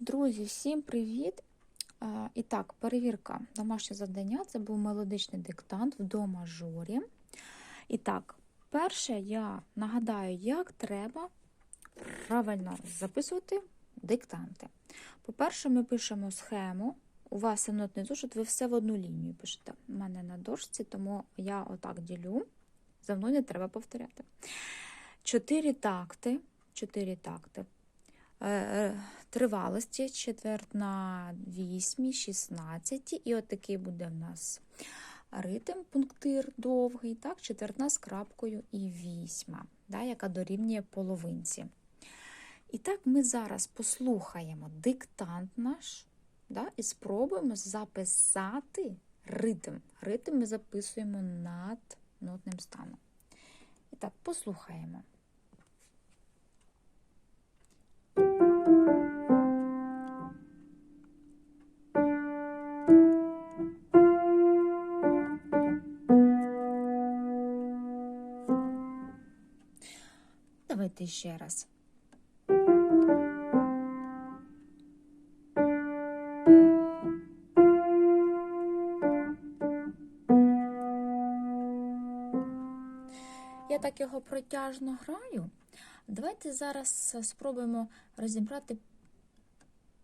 Друзі, всім привіт! І так, перевірка домашнє завдання це був мелодичний диктант в до мажорі. І так, перше я нагадаю, як треба правильно записувати диктанти. По-перше, ми пишемо схему. У вас нотний зошит, ви все в одну лінію пишете. У мене на дошці, тому я отак ділю. За мною не треба повторяти. Чотири такти. Чотири такти. Е, е, Тривалості четверть на 8, 16. І от такий буде в нас ритм, пунктир довгий, так, четвертна з крапкою і вісьма, да, яка дорівнює половинці. І так ми зараз послухаємо диктант наш да, і спробуємо записати ритм. Ритм ми записуємо над нотним станом. І так, послухаємо. Давайте ще раз. Я так його протяжно граю. Давайте зараз спробуємо розібрати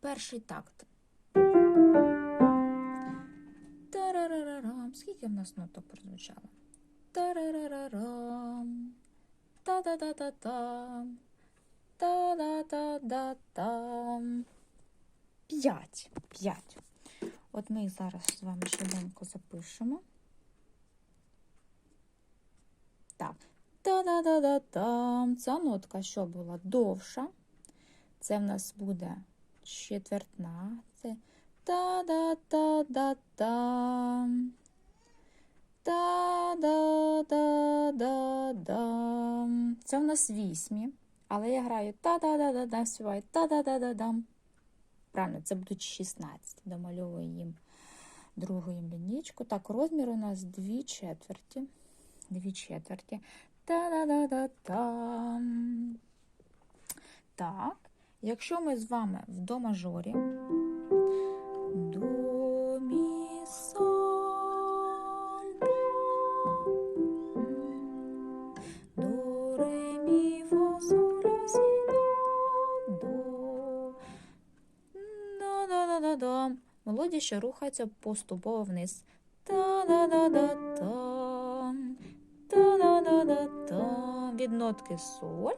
перший такт. Тарарарарам. Скільки в нас ноток прозвучало? Тарарарарам. Та-да-да-да-дам. Та-да-да-да-дам. П'ять. П'ять. От ми їх зараз з вами швиденько запишемо. Так. Та-да-да-да-дам. Ця нотка, що була довша. Це в нас буде четвертна. Це та-да-да-да-дам. Та-да-да-да-дам. Це в нас вісьмі. Але я граю та-да-да-да-дам, співаю та-да-да-да-дам. Правильно, це будуть 16. Домальовую їм другу їм лінійку. Так, розмір у нас дві четверті. Дві четверті. Та-да-да-да-дам. Так, якщо ми з вами в до мажорі. До, Мелодія ще рухається поступово вниз. Та-да-да-да-дам. Від нотки соль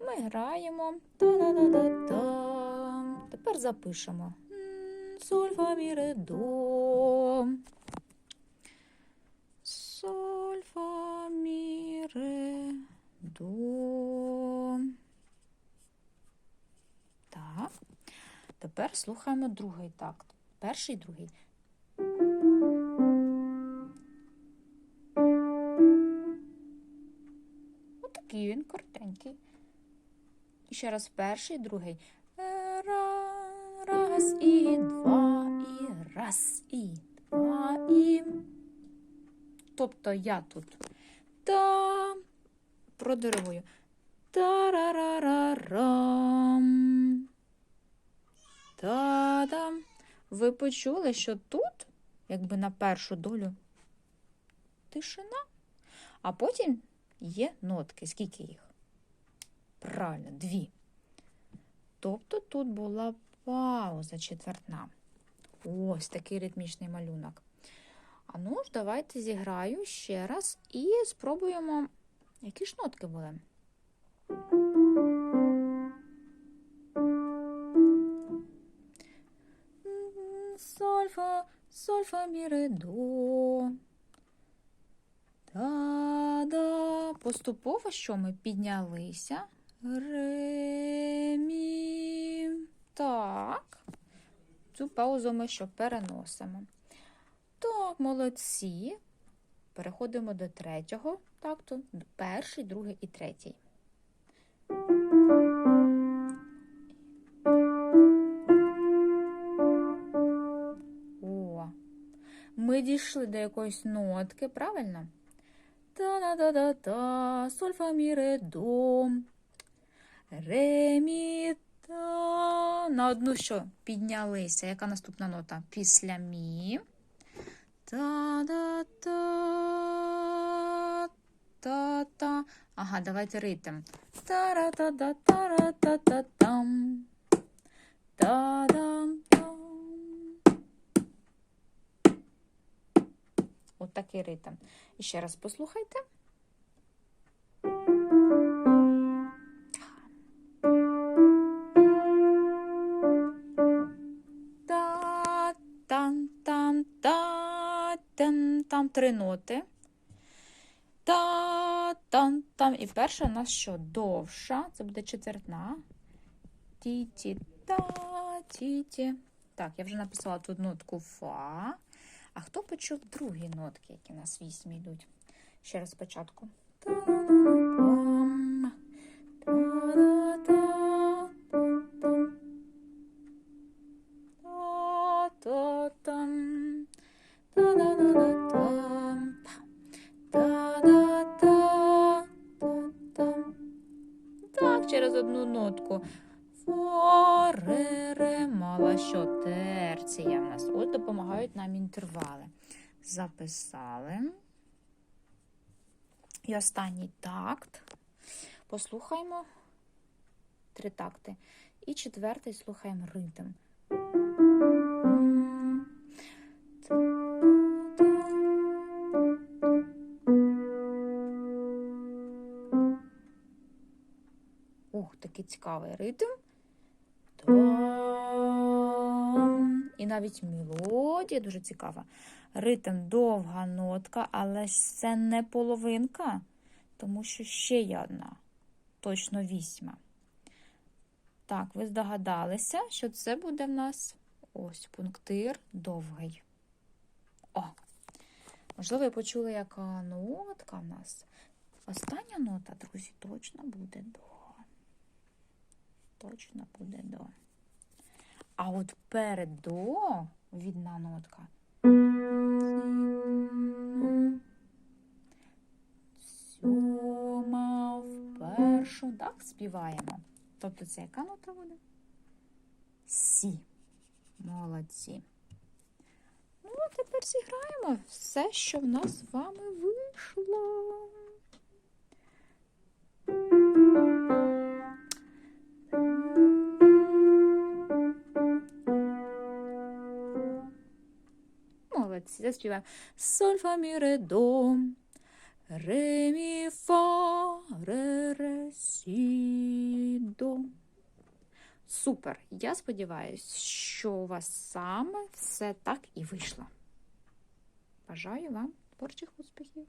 ми граємо. Та-да-да-да-дам. Тепер запишемо. Соль, фа, мі, ре, до. Соль, фа, мі, ре, до. Так. Тепер слухаємо другий такт. Перший, другий. Отакий він коротенький. І ще раз перший, другий. Е, ра- Раз і два, і раз, і два, і. Тобто я тут та продиригую. Та-ра-ра-ра-рам. Та-дам. Ви почули, що тут, якби на першу долю, тишина, а потім є нотки. Скільки їх? Правильно, дві. Тобто тут була пауза четвертна. Ось такий ритмічний малюнок. А ну ж, давайте зіграю ще раз і спробуємо, які ж нотки були. Соль, фа, мі, ре, до. Та-да. Поступово, що ми піднялися. Ре, мі. Так. Цю паузу ми що переносимо. Так, молодці. Переходимо до третього такту. Перший, другий і третій. Ми дійшли до якоїсь нотки, правильно? Та-да-да-да-да, соль, фа, мі, ре, до. Ре, мі, та, На одну що піднялися. Яка наступна нота? Після мі. Та-да-та. Та-та. Ага, давайте ритм. Та-ра-та-да-та-ра-та-та-там. Та-дам-там. Такий ритм. І ще раз послухайте. Та там там та там три ноти. Та там там. І перша у нас що? Довша. Це буде четвертна. Ті-ті та ті-ті. Так, я вже написала тут нотку фа. А хто почув другі нотки, які на вісім йдуть? Ще раз спочатку. Так, через одну нотку. Фо, ре, ре, мала, що терція в нас. От допомагають нам інтервали. Записали. І останній такт. Послухаємо три такти. І четвертий слухаємо ритм. Ух, такий цікавий ритм. Навіть мелодія дуже цікава. Ритм довга нотка, але ж це не половинка, тому що ще є одна, точно вісьма. Так, ви здогадалися, що це буде в нас ось пунктир довгий. О! Можливо, ви почули, яка нотка в нас. Остання нота, друзі, точно буде до. Точно буде до. А от перед до відна нотка. Сьома в першу. Так, співаємо. Тобто це яка нота буде? Сі. Молодці. Ну, а тепер зіграємо все, що в нас з вами вийшло. Заспіваємо. Соль, фа, мі, ре, до. Ре, мі, фа, ре, ре, сі, до. Супер! Я сподіваюся, що у вас саме все так і вийшло. Бажаю вам творчих успіхів!